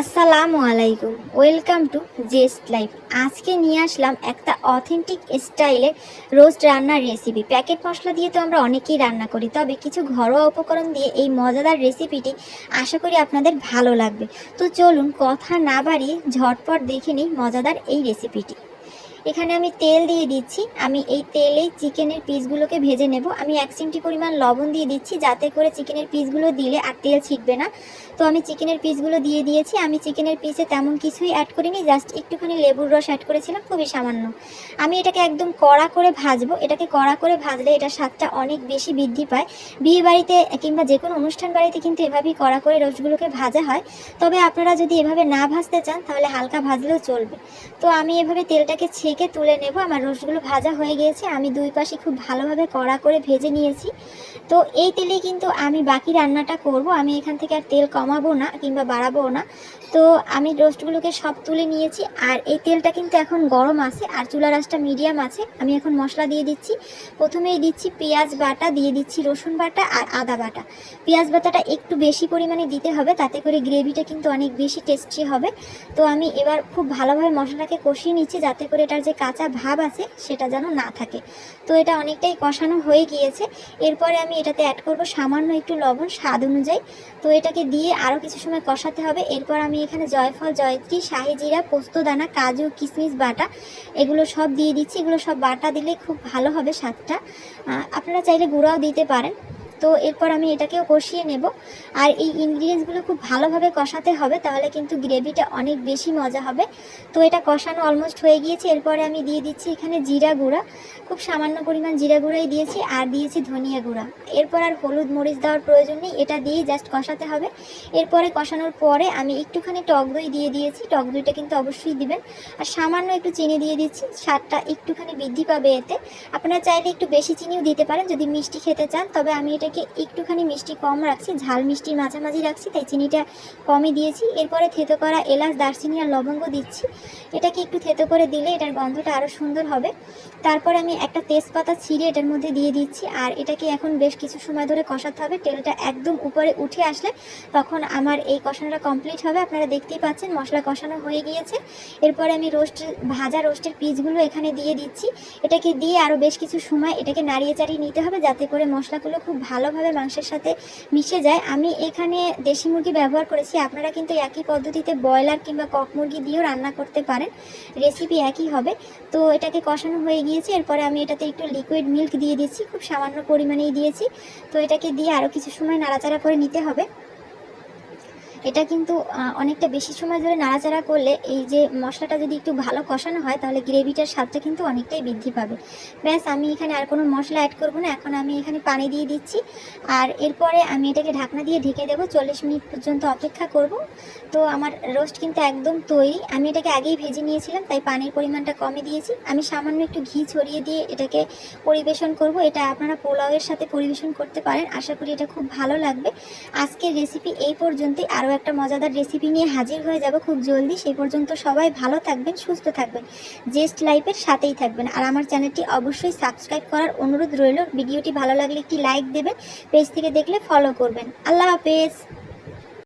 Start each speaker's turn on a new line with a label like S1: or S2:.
S1: আসসালামু আলাইকুম। Welcome to zest life. আজকে নিয়ে আসলাম একটা অথেন্টিক স্টাইলের রোস্ট রান্নার রেসিপি। প্যাকেট মশলা দিয়ে তো আমরা অনেকেই রান্না করি, তবে কিছু ঘরোয়া উপকরণ দিয়ে এই মজাদার রেসিপিটি আশা করি আপনাদের ভালো লাগবে। তো চলুন কথা না বাড়িয়ে ঝটপট দেখে নিই মজাদার এই রেসিপিটি। এখানে আমি তেল দিয়ে দিচ্ছি। আমি এই তেলেই চিকেনের পিসগুলোকে ভেজে নেব। আমি এক চিমটি পরিমাণ লবণ দিয়ে দিচ্ছি যাতে করে চিকেনের পিসগুলো দিলে আর তেল ছিটবে না। তো আমি চিকেনের পিসগুলো দিয়ে দিয়েছি। আমি চিকেনের পিসে তেমন কিছুই অ্যাড করিনি জাস্ট একটুখানি লেবুর রস অ্যাড করেছিলাম, খুবই সামান্য। আমি এটাকে একদম কড়া করে ভাজবো। এটাকে কড়া করে ভাজলে এটার স্বাদটা অনেক বেশি বৃদ্ধি পায়। বিয়ে বাড়িতে কিংবা যে কোনো অনুষ্ঠান বাড়িতে কিন্তু এভাবেই কড়া করে রসগুলোকে ভাজা হয়। তবে আপনারা যদি এভাবে না ভাজতে চান, তাহলে হালকা ভাজলেও চলবে। তো আমি এভাবে তেলটাকে ছেঁকে তুলে নেব। আমার রসগুলো ভাজা হয়ে গিয়েছে। আমি দুই পাশে খুব ভালোভাবে কড়া করে ভেজে নিয়েছি। তো এই তেলেই কিন্তু আমি বাকি রান্নাটা করব। আমি এখান থেকে আর তেল কমাবো না কিংবা বাড়াবো না। তো আমি রোস্টগুলোকে সব তুলে নিয়েছি। আর এই তেলটা কিন্তু এখন গরম আছে আর চুলা রাসটা মিডিয়াম আছে। আমি এখন মশলা দিয়ে দিচ্ছি। প্রথমেই দিচ্ছি পেঁয়াজ বাটা, দিয়ে দিচ্ছি রসুন বাটা আর আদা বাটা। পেঁয়াজ বাটাটা একটু বেশি পরিমাণে দিতে হবে। তাতে করে গ্রেভিটা কিন্তু অনেক বেশি টেস্টি হবে। তো আমি এবার খুব ভালোভাবে মশলাটাকে কষিয়ে নিচ্ছি। যাতে করে এটার যে কাঁচা ভাব আছে, সেটা যেন না থাকে। তো এটা অনেকটাই কষানো হয়ে গিয়েছে। এরপরে আমি এটাতে অ্যাড করব সামান্য একটু লবণ, স্বাদ অনুযায়ী। তো এটাকে দিয়ে আরও কিছু সময় কষাতে হবে। এরপর আমি এখানে জয়ফল, জয়ত্রী, শাহি জিরা পোস্তদানা কাজু কিশমিশ বাটা, এগুলো সব দিয়ে দিচ্ছি। এগুলো সব বাটা দিলে খুব ভালো হবে স্বাদটা। আপনারা চাইলে গুঁড়াও দিতে পারেন। তো এরপর আমি এটাকেও কষিয়ে নেব। আর এই ইনগ্রিডিয়েন্টসগুলো খুব ভালোভাবে কষাতে হবে, তাহলে কিন্তু গ্রেভিটা অনেক বেশি মজা হবে। তো এটা কষানো অলমোস্ট হয়ে গিয়েছে। এরপরে আমি দিয়ে দিচ্ছি এখানে জিরা গুঁড়া। খুব সামান্য পরিমাণ জিরা গুঁড়াই দিয়েছি আর দিয়েছি ধনিয়া গুঁড়া। এরপর আর হলুদ মরিচ দেওয়ার প্রয়োজন নেই, এটা দিয়েই জাস্ট কষাতে হবে। এরপরে কষানোর পরে আমি একটুখানি টক দই দিয়ে দিয়েছি। টক দইটা কিন্তু অবশ্যই দিবেন। আর সামান্য একটু চিনি দিয়ে দিচ্ছি, স্বাদটা একটুখানি বৃদ্ধি পাবে এতে। আপনারা চাইলে একটু বেশি চিনিও দিতে পারেন, যদি মিষ্টি খেতে চান, তবে আমি এটাকে একটুখানি মিষ্টি কম রাখছি, ঝাল মিষ্টির মাঝামাঝি রাখছি, তাই চিনিটা কমই দিয়েছি। এরপরে থেতো করা এলাচ, দারচিনি আর লবঙ্গ দিচ্ছি। এটাকে একটু থেতো করে দিলে এটার গন্ধটা আরও সুন্দর হবে। তারপরে আমি একটা তেজপাতা ছিঁড়ে এটার মধ্যে দিয়ে দিচ্ছি, আর এটাকে এখন বেশ কিছু সময় ধরে কষাতে হবে। তেলটা একদম উপরে উঠে আসলে তখন আমার এই কষানোটা কমপ্লিট হবে। আপনারা দেখতেই পাচ্ছেন মশলা কষানো হয়ে গিয়েছে। এরপরে আমি রোস্ট, ভাজা রোস্টের পিসগুলো এখানে দিয়ে দিচ্ছি। এটাকে দিয়ে আরও বেশ কিছু সময় এটাকে নাড়িয়ে চাড়িয়ে নিতে হবে, যাতে করে মশলাগুলো খুব ভালোভাবে মাংসের সাথে মিশে যায়। আমি এখানে দেশি মুরগি ব্যবহার করেছি। আপনারা কিন্তু একই পদ্ধতিতে ব্রয়লার কিংবা কক মুরগি দিয়েও রান্না করতে পারেন। রেসিপি একই হবে। তো এটাকে কষানো হয়ে গিয়েছে। এরপরে আমি এটাতে একটু লিকুইড মিল্ক দিয়ে দিচ্ছি। খুব সামান্য পরিমাণেই দিয়েছি। তো এটাকে দিয়ে আরও কিছু সময় নাড়াচাড়া করে নিতে হবে। এটা কিন্তু অনেকটা বেশি সময় ধরে নাড়াচাড়া করলে এই যে মশলাটা যদি একটু ভালো কষানো হয়, তাহলে গ্রেভিটার স্বাদটা কিন্তু অনেকটাই বৃদ্ধি পাবে। ব্যাস, আমি এখানে আর কোনো মশলা অ্যাড করব না, এখন আমি এখানে পানি দিয়ে দিচ্ছি। আর এরপরে আমি এটাকে ঢাকনা দিয়ে ঢেকে দেবো, চল্লিশ মিনিট পর্যন্ত অপেক্ষা করব। তো আমার রোস্ট কিন্তু একদম তৈরি। আমি এটাকে আগেই ভেজে নিয়েছিলাম, তাই পানির পরিমাণটা কমে দিয়েছি। আমি সামান্য একটু ঘি ছড়িয়ে দিয়ে এটাকে পরিবেশন করব। এটা আপনারা পোলাওয়ের সাথে পরিবেশন করতে পারেন। আশা করি এটা খুব ভালো লাগবে। আজকের রেসিপি এই পর্যন্তই। আরও একটা মজাদার রেসিপি নিয়ে হাজির হয়ে যাব খুব জলদি। সেই পর্যন্ত সবাই ভালো থাকবেন, সুস্থ থাকবেন। জেস্ট লাইফের সাথেই থাকবেন। আর আমার চ্যানেলটি অবশ্যই সাবস্ক্রাইব করার অনুরোধ রইল। ভিডিওটি ভালো লাগলে একটি লাইক দেবেন পেজ থেকে দেখলে ফলো করবেন। আল্লাহ হাফেজ।